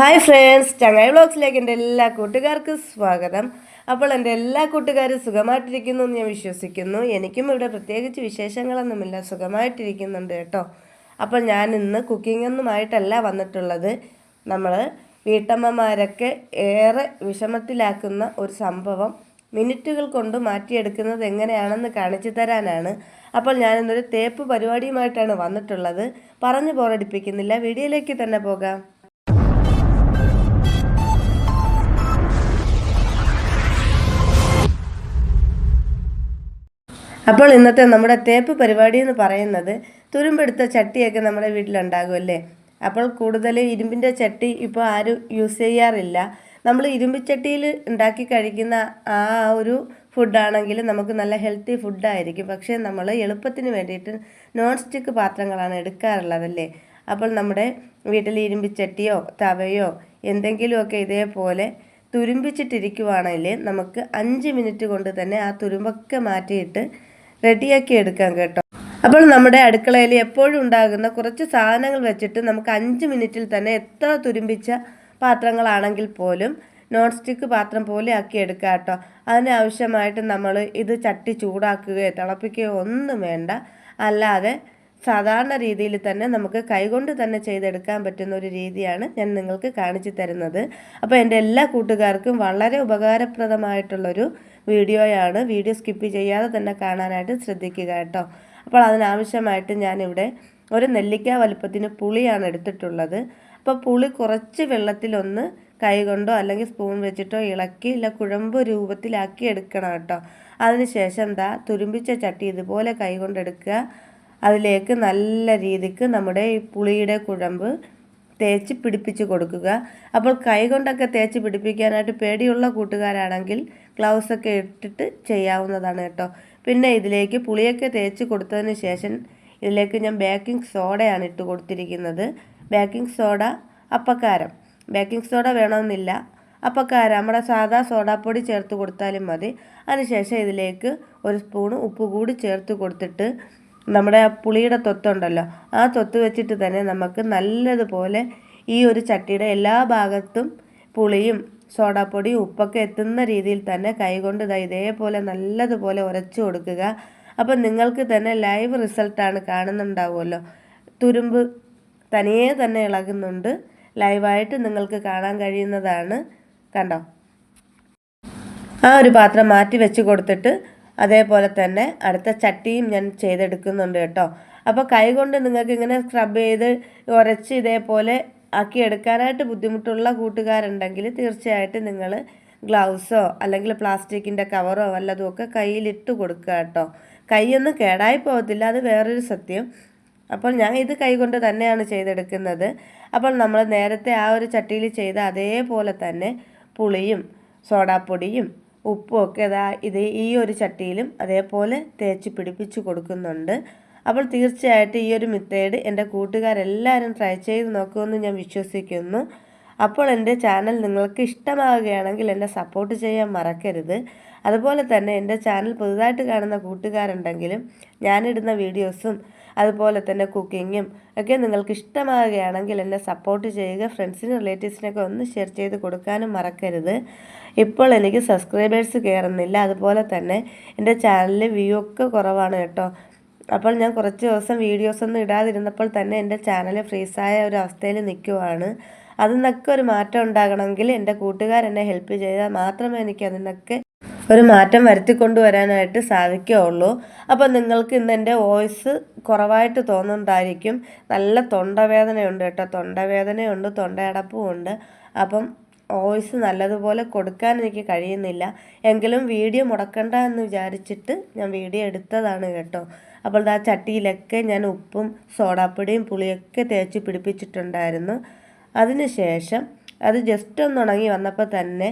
Hi friends ചങ്ങായി വ്ളോഗ്സിലേക്ക് എന്റെ എല്ലാ കൂട്ടുകാർക്കും സ്വാഗതം. അപ്പോൾ എന്റെ എല്ലാ കൂട്ടുകാരും സുഖമായിട്ടിരിക്കുന്നു എന്ന് ഞാൻ വിശ്വസിക്കുന്നു. എനിക്കും ഇവിടെ പ്രത്യേകിച്ച് വിശേഷങ്ങളൊന്നുമില്ല സുഖമായിട്ടിരിക്കുന്നുണ്ട് കേട്ടോ. അപ്പോൾ ഞാൻ ഇന്ന് കുക്കിംഗ് ഒന്നുമായിട്ടല്ല വന്നിട്ടുള്ളത്. നമ്മൾ വീട്ടമ്മമാരൊക്കെ ഏറെ വിഷമത്തിലാക്കുന്ന ഒരു സംഭവം മിനിറ്റുകൾ കൊണ്ട് മാറ്റിയെടുക്കുന്നത് എങ്ങനെയാണെന്ന് കാണിച്ചു തരാനാണ്. അപ്പോൾ ഞാനിന്നൊരു തേപ്പ് പരിപാടിയുമായിട്ടാണ് വന്നിട്ടുള്ളത്. പറഞ്ഞു ബോറടിപ്പിക്കുന്നില്ല. വീഡിയോയിലേക്ക് തന്നെ പോകാം. അപ്പോൾ ഇന്നത്തെ നമ്മുടെ തേപ്പ് പരിപാടി എന്ന് പറയുന്നത് തുരുമ്പെടുത്ത ചട്ടിയൊക്കെ നമ്മുടെ വീട്ടിലുണ്ടാകുമല്ലേ അപ്പോൾ കൂടുതൽ ഇരുമ്പിന്റെ ചട്ടി ഇപ്പോൾ ആരും യൂസ് ചെയ്യാറില്ല. നമ്മൾ ഇരുമ്പിച്ചട്ടിയിൽ ഉണ്ടാക്കി കഴിക്കുന്ന ആ ഒരു ഫുഡാണെങ്കിൽ നമുക്ക് നല്ല ഹെൽത്തി ഫുഡായിരിക്കും. പക്ഷേ നമ്മൾ എളുപ്പത്തിന് വേണ്ടിയിട്ട് നോൺ സ്റ്റിക്ക് പാത്രങ്ങളാണ് എടുക്കാറുള്ളതല്ലേ അപ്പോൾ നമ്മുടെ വീട്ടിൽ ഇരുമ്പിച്ചട്ടിയോ തവയോ എന്തെങ്കിലുമൊക്കെ ഇതേപോലെ തുരുമ്പിച്ചിട്ടിരിക്കുവാണെങ്കിൽ നമുക്ക് അഞ്ച് മിനിറ്റ് കൊണ്ട് തന്നെ ആ തുരുമ്പൊക്കെ മാറ്റിയിട്ട് റെഡിയാക്കി എടുക്കാം കേട്ടോ. അപ്പോൾ നമ്മുടെ അടുക്കളയിൽ എപ്പോഴും ഉണ്ടാകുന്ന കുറച്ച് സാധനങ്ങൾ വെച്ചിട്ട് നമുക്ക് അഞ്ച് മിനിറ്റിൽ തന്നെ എത്ര തുരുമ്പിച്ച പാത്രങ്ങളാണെങ്കിൽ പോലും നോൺ സ്റ്റിക്ക് പാത്രം പോലെ ആക്കി എടുക്കുക കേട്ടോ. അതിനാവശ്യമായിട്ട് നമ്മൾ ഇത് ചട്ടി ചൂടാക്കുകയോ തിളപ്പിക്കുകയോ ഒന്നും വേണ്ട. അല്ലാതെ സാധാരണ രീതിയിൽ തന്നെ നമുക്ക് കൈകൊണ്ട് തന്നെ ചെയ്തെടുക്കാൻ പറ്റുന്ന ഒരു രീതിയാണ് ഞാൻ നിങ്ങൾക്ക് കാണിച്ചു തരുന്നത്. അപ്പോൾ എന്റെ എല്ലാ കൂട്ടുകാർക്കും വളരെ ഉപകാരപ്രദമായിട്ടുള്ളൊരു വീഡിയോയാണ്. വീഡിയോ സ്കിപ്പ് ചെയ്യാതെ തന്നെ കാണാനായിട്ട് ശ്രദ്ധിക്കുക കേട്ടോ. അപ്പോൾ അതിനാവശ്യമായിട്ട് ഞാനിവിടെ ഒരു നെല്ലിക്ക വലുപ്പത്തിന് പുളിയാണ് എടുത്തിട്ടുള്ളത്. അപ്പോൾ പുളി കുറച്ച് വെള്ളത്തിലൊന്ന് കൈകൊണ്ടോ അല്ലെങ്കിൽ സ്പൂൺ വെച്ചിട്ടോ ഇളക്കി ഇല്ല കുഴമ്പ് രൂപത്തിലാക്കി എടുക്കണം കേട്ടോ. അതിനുശേഷം എന്താ തുരുമ്പിച്ച ചട്ടി ഇതുപോലെ കൈകൊണ്ടെടുക്കുക അതിലേക്ക് നല്ല രീതിക്ക് നമ്മുടെ ഈ പുളിയുടെ കുഴമ്പ് തേച്ച് പിടിപ്പിച്ച് കൊടുക്കുക. അപ്പോൾ കൈ കൊണ്ടൊക്കെ തേച്ച് പിടിപ്പിക്കാനായിട്ട് പേടിയുള്ള കൂട്ടുകാരാണെങ്കിൽ ഗ്ലൗസ് ഒക്കെ ഇട്ടിട്ട് ചെയ്യാവുന്നതാണ് കേട്ടോ. പിന്നെ ഇതിലേക്ക് പുളിയൊക്കെ തേച്ച് കൊടുത്തതിന് ശേഷം ഇതിലേക്ക് ഞാൻ ബേക്കിംഗ് സോഡയാണ് ഇട്ട് കൊടുത്തിരിക്കുന്നത്. ബേക്കിംഗ് സോഡ അപ്പക്കാരം. ബേക്കിംഗ് സോഡ വേണമെന്നില്ല. അപ്പക്കാരം നമ്മുടെ സാധാ സോഡാപ്പൊടി ചേർത്ത് കൊടുത്താലും മതി. അതിനുശേഷം ഇതിലേക്ക് ഒരു സ്പൂൺ ഉപ്പ് കൂടി ചേർത്ത് കൊടുത്തിട്ട് നമ്മുടെ പുളിയുടെ തൊത്തുണ്ടല്ലോ ആ തൊത്ത് വെച്ചിട്ട് തന്നെ നമുക്ക് നല്ലതുപോലെ ഈ ഒരു ചട്ടിയുടെ എല്ലാ ഭാഗത്തും പുളിയും സോഡാപ്പൊടി ഉപ്പൊക്കെ എത്തുന്ന രീതിയിൽ തന്നെ കൈകൊണ്ട് ഇതാ ഇതേപോലെ നല്ലതുപോലെ ഉരച്ചു കൊടുക്കുക. അപ്പം നിങ്ങൾക്ക് തന്നെ ലൈവ് റിസൾട്ടാണ് കാണുന്നുണ്ടാവുമല്ലോ. തുരുമ്പ് തനിയെ തന്നെ ഇളകുന്നുണ്ട്. ലൈവായിട്ട് നിങ്ങൾക്ക് കാണാൻ കഴിയുന്നതാണ്. കണ്ടോ? ആ ഒരു പാത്രം മാറ്റി വെച്ച് കൊടുത്തിട്ട് അതേപോലെ തന്നെ അടുത്ത ചട്ടിയും ഞാൻ ചെയ്തെടുക്കുന്നുണ്ട് കേട്ടോ. അപ്പോൾ കൈകൊണ്ട് നിങ്ങൾക്ക് ഇങ്ങനെ സ്ക്രബ് ചെയ്ത് ഉരച്ച് ഇതേപോലെ ആക്കി എടുക്കാനായിട്ട് ബുദ്ധിമുട്ടുള്ള കൂട്ടുകാരുണ്ടെങ്കിൽ തീർച്ചയായിട്ടും നിങ്ങൾ ഗ്ലൗസോ അല്ലെങ്കിൽ പ്ലാസ്റ്റിക്കിന്റെ കവറോ വല്ലതും ഒക്കെ കയ്യിലിട്ട് കൊടുക്കുക കേട്ടോ. കൈയൊന്നും കേടായി പോകത്തില്ല അത് വേറൊരു സത്യം. അപ്പോൾ ഞാൻ ഇത് കൈകൊണ്ട് തന്നെയാണ് ചെയ്തെടുക്കുന്നത്. അപ്പോൾ നമ്മൾ നേരത്തെ ആ ഒരു ചട്ടിയിൽ ചെയ്ത അതേപോലെ തന്നെ പുളിയും സോഡാപ്പൊടിയും ഉപ്പും അതാ ഇതാ ഇത് ഈ ഒരു ചട്ടിയിലും അതേപോലെ തേച്ച് പിടിപ്പിച്ച് കൊടുക്കുന്നുണ്ട്. അപ്പോൾ തീർച്ചയായിട്ടും ഈ ഒരു മെത്തേഡ് എന്റെ കൂട്ടുകാരെല്ലാവരും ട്രൈ ചെയ്ത് നോക്കുമെന്ന് ഞാൻ വിശ്വസിക്കുന്നു. അപ്പോൾ എന്റെ ചാനൽ നിങ്ങൾക്ക് ഇഷ്ടമാവുകയാണെങ്കിൽ എന്നെ സപ്പോർട്ട് ചെയ്യാൻ മറക്കരുത്. അതുപോലെ തന്നെ എന്റെ ചാനൽ പുതുതായിട്ട് കാണുന്ന കൂട്ടുകാരുണ്ടെങ്കിലും ഞാനിടുന്ന വീഡിയോസും അതുപോലെ തന്നെ കുക്കിങ്ങും ഒക്കെ നിങ്ങൾക്ക് ഇഷ്ടമാകുകയാണെങ്കിൽ എന്നെ സപ്പോർട്ട് ചെയ്യുക. ഫ്രണ്ട്സിനും റിലേറ്റീവ്സിനൊക്കെ ഒന്ന് ഷെയർ ചെയ്ത് കൊടുക്കാനും മറക്കരുത്. ഇപ്പോൾ എനിക്ക് സബ്സ്ക്രൈബേഴ്സ് കയറുന്നില്ല അതുപോലെ തന്നെ എന്റെ ചാനലിൽ വ്യൂ ഒക്കെ കുറവാണ് കേട്ടോ. അപ്പോൾ ഞാൻ കുറച്ച് ദിവസം വീഡിയോസ് ഒന്നും ഇടാതിരുന്നപ്പോൾ തന്നെ എന്റെ ചാനൽ ഫ്രീസായ ഒരു അവസ്ഥയിൽ നിൽക്കുവാണ്. അതിൽ നിന്നൊക്കെ ഒരു മാറ്റം ഉണ്ടാകണമെങ്കിൽ എന്റെ കൂട്ടുകാരെന്നെ ഹെൽപ്പ് ചെയ്താൽ മാത്രമേ എനിക്ക് അതിനൊക്കെ ഒരു മാറ്റം വരുത്തി കൊണ്ടുവരാനായിട്ട് സാധിക്കുകയുള്ളൂ. അപ്പോൾ നിങ്ങൾക്ക് ഇന്ന് എന്റെ വോയിസ് കുറവായിട്ട് തോന്നുന്നതായിരിക്കും നല്ല തൊണ്ടവേദനയുണ്ട് കേട്ടോ. തൊണ്ടവേദനയുണ്ട് തൊണ്ടയടപ്പും ഉണ്ട് അപ്പം വോയിസ് നല്ലതുപോലെ കൊടുക്കാൻ എനിക്ക് കഴിയുന്നില്ല. എങ്കിലും വീഡിയോ മുടക്കണ്ട എന്ന് വിചാരിച്ചിട്ട് ഞാൻ വീഡിയോ എടുത്തതാണ് കേട്ടോ. അപ്പോൾ ആ ചട്ടിയിലൊക്കെ ഞാൻ ഉപ്പും സോഡാപ്പൊടിയും പുളിയൊക്കെ തേച്ച് പിടിപ്പിച്ചിട്ടുണ്ടായിരുന്നു. അതിനുശേഷം അത് ജസ്റ്റ് ഒന്ന് ഉണങ്ങി വന്നപ്പോൾ തന്നെ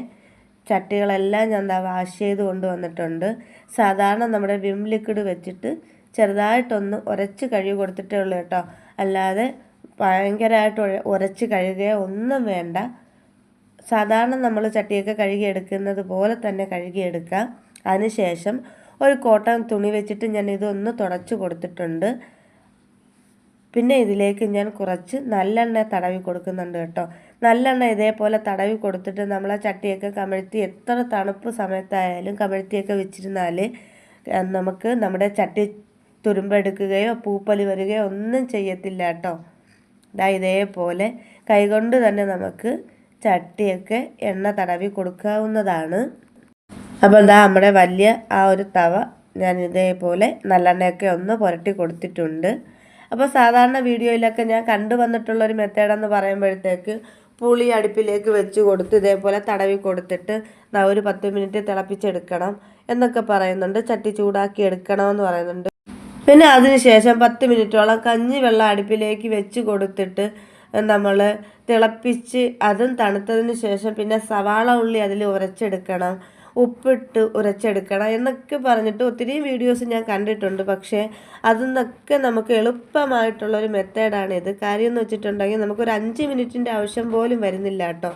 ചട്ടികളെല്ലാം ഞാൻ എന്താ വാഷ് ചെയ്ത് കൊണ്ടുവന്നിട്ടുണ്ട്. സാധാരണ നമ്മുടെ വിം ലിക്വിഡ് വെച്ചിട്ട് ചെറുതായിട്ടൊന്ന് ഉരച്ച് കഴുകി കൊടുത്തിട്ടേ ഉള്ളൂ കേട്ടോ. അല്ലാതെ ഭയങ്കരമായിട്ട് ഉരച്ച് കഴുകുകയോ ഒന്നും വേണ്ട. സാധാരണ നമ്മൾ ചട്ടിയൊക്കെ കഴുകിയെടുക്കുന്നത് പോലെ തന്നെ കഴുകിയെടുക്കുക അതിനുശേഷം ഒരു കോട്ടൺ തുണി വെച്ചിട്ട് ഞാൻ ഇതൊന്ന് തുടച്ച് കൊടുത്തിട്ടുണ്ട്. പിന്നെ ഇതിലേക്ക് ഞാൻ കുറച്ച് നല്ലെണ്ണ തടവി കൊടുക്കുന്നുണ്ട് കേട്ടോ. നല്ലെണ്ണ ഇതേപോലെ തടവി കൊടുത്തിട്ട് നമ്മൾ ആ ചട്ടിയൊക്കെ കമഴ്ത്തി എത്ര തണുപ്പ് സമയത്തായാലും കമഴ്ത്തിയൊക്കെ വെച്ചിരുന്നാൽ നമുക്ക് നമ്മുടെ ചട്ടി തുരുമ്പെടുക്കുകയോ പൂപ്പലി വരികയോ ഒന്നും ചെയ്യത്തില്ല കേട്ടോ. ഇതാ ഇതേപോലെ കൈകൊണ്ട് തന്നെ നമുക്ക് ചട്ടിയൊക്കെ എണ്ണ തടവി കൊടുക്കാവുന്നതാണ്. അപ്പോൾ ഇതാ നമ്മുടെ വലിയ ആ ഒരു തവ ഞാൻ ഇതേപോലെ നല്ലെണ്ണയൊക്കെ ഒന്ന് പുരട്ടി കൊടുത്തിട്ടുണ്ട്. അപ്പോൾ സാധാരണ വീഡിയോയിലൊക്കെ ഞാൻ കണ്ടു വന്നിട്ടുള്ളൊരു മെത്തേഡെന്ന് പറയുമ്പോഴത്തേക്ക് പുളി അടുപ്പിലേക്ക് വെച്ച് കൊടുത്ത് ഇതേപോലെ തടവി കൊടുത്തിട്ട് ഒരു പത്ത് മിനിറ്റ് തിളപ്പിച്ചെടുക്കണം എന്നൊക്കെ പറയുന്നുണ്ട്. ചട്ടി ചൂടാക്കി എടുക്കണമെന്ന് പറയുന്നുണ്ട്. പിന്നെ അതിനുശേഷം പത്ത് മിനിറ്റോളം കഞ്ഞി വെള്ളം അടുപ്പിലേക്ക് വെച്ച് കൊടുത്തിട്ട് നമ്മൾ തിളപ്പിച്ച് അതും തണുത്തതിന് ശേഷം പിന്നെ സവാള ഉള്ളി അതിൽ ഉരച്ചെടുക്കണം. ഉപ്പിട്ട് ഉരച്ചെടുക്കണം എന്നൊക്കെ പറഞ്ഞിട്ട് ഒത്തിരി വീഡിയോസ് ഞാൻ കണ്ടിട്ടുണ്ട്. പക്ഷേ അതിന്നൊക്കെ നമുക്ക് എളുപ്പമായിട്ടുള്ളൊരു മെത്തേഡാണിത് കാര്യം എന്ന് വെച്ചിട്ടുണ്ടെങ്കിൽ നമുക്കൊരു അഞ്ച് മിനിറ്റിന്റെ ആവശ്യം പോലും വരുന്നില്ല കേട്ടോ.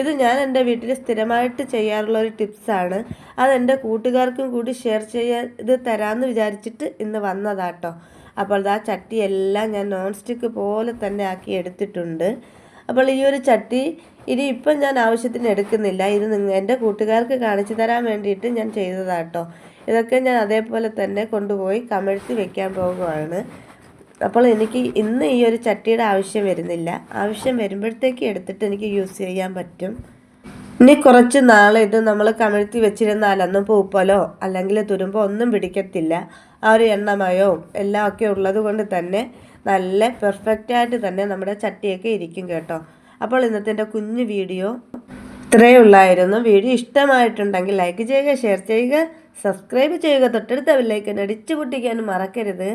ഇത് ഞാൻ എന്റെ വീട്ടിൽ സ്ഥിരമായിട്ട് ചെയ്യാറുള്ള ഒരു ടിപ്സാണ്. അതെന്റെ കൂട്ടുകാർക്കും കൂടി ഷെയർ ചെയ്ത് തരാമെന്ന് വിചാരിച്ചിട്ട് ഇന്ന് വന്നതാട്ടോ അപ്പോൾ ആ ചട്ടിയെല്ലാം ഞാൻ നോൺ സ്റ്റിക്ക് പോലെ തന്നെ ആക്കി എടുത്തിട്ടുണ്ട്. അപ്പോൾ ഈ ഒരു ചട്ടി ഇനി ഇപ്പം ഞാൻ ആവശ്യത്തിന് എടുക്കുന്നില്ല. ഇത് നിങ്ങൾ എന്റെ കൂട്ടുകാർക്ക് കാണിച്ചു തരാൻ വേണ്ടിയിട്ട് ഞാൻ ചെയ്തതാട്ടോ ഇതൊക്കെ ഞാൻ അതേപോലെ തന്നെ കൊണ്ടുപോയി കമഴ്ത്തി വെക്കാൻ പോകുകയാണ് അപ്പോൾ എനിക്ക് ഇന്ന് ഈ ഒരു ചട്ടിയുടെ ആവശ്യം വരുന്നില്ല. ആവശ്യം വരുമ്പോഴത്തേക്ക് എടുത്തിട്ട് എനിക്ക് യൂസ് ചെയ്യാൻ പറ്റും. ഇനി കുറച്ച് നാൾ ഇത് നമ്മൾ കമഴ്ത്തി വെച്ചിരുന്നാലൊന്നും പൂപ്പലോ അല്ലെങ്കിൽ തുരുമ്പോ ഒന്നും പിടിക്കത്തില്ല. ആ ഒരു എണ്ണമയോ എല്ലാം ഒക്കെ ഉള്ളത് കൊണ്ട് തന്നെ നല്ല പെർഫെക്റ്റായിട്ട് തന്നെ നമ്മുടെ ചട്ടിയൊക്കെ ഇരിക്കും കേട്ടോ. അപ്പോൾ ഇന്നത്തെ എന്റെ കുഞ്ഞു വീഡിയോ ഇത്രയേ ഉള്ളായിരുന്നു. വീഡിയോ ഇഷ്ടമായിട്ടുണ്ടെങ്കിൽ ലൈക്ക് ചെയ്യുക ഷെയർ ചെയ്യുക സബ്സ്ക്രൈബ് ചെയ്യുക തൊട്ടടുത്ത ബെല്ലൈക്കൻ അടിച്ചു പൊട്ടിക്കാനും മറക്കരുത്.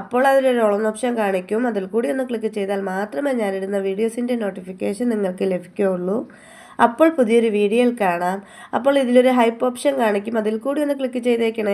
അപ്പോൾ അതിലൊരു ഓൺ ഓപ്ഷൻ കാണിക്കും. അതിൽ കൂടി ഒന്ന് ക്ലിക്ക് ചെയ്താൽ മാത്രമേ ഞാനിടുന്ന വീഡിയോസിന്റെ നോട്ടിഫിക്കേഷൻ നിങ്ങൾക്ക് ലഭിക്കുകയുള്ളൂ. അപ്പോൾ പുതിയൊരു വീഡിയോയിൽ കാണാം. അപ്പോൾ ഇതിലൊരു ഹൈപ്പ് ഓപ്ഷൻ കാണിക്കും. അതിൽ കൂടി ഒന്ന് ക്ലിക്ക് ചെയ്തേക്കണേ.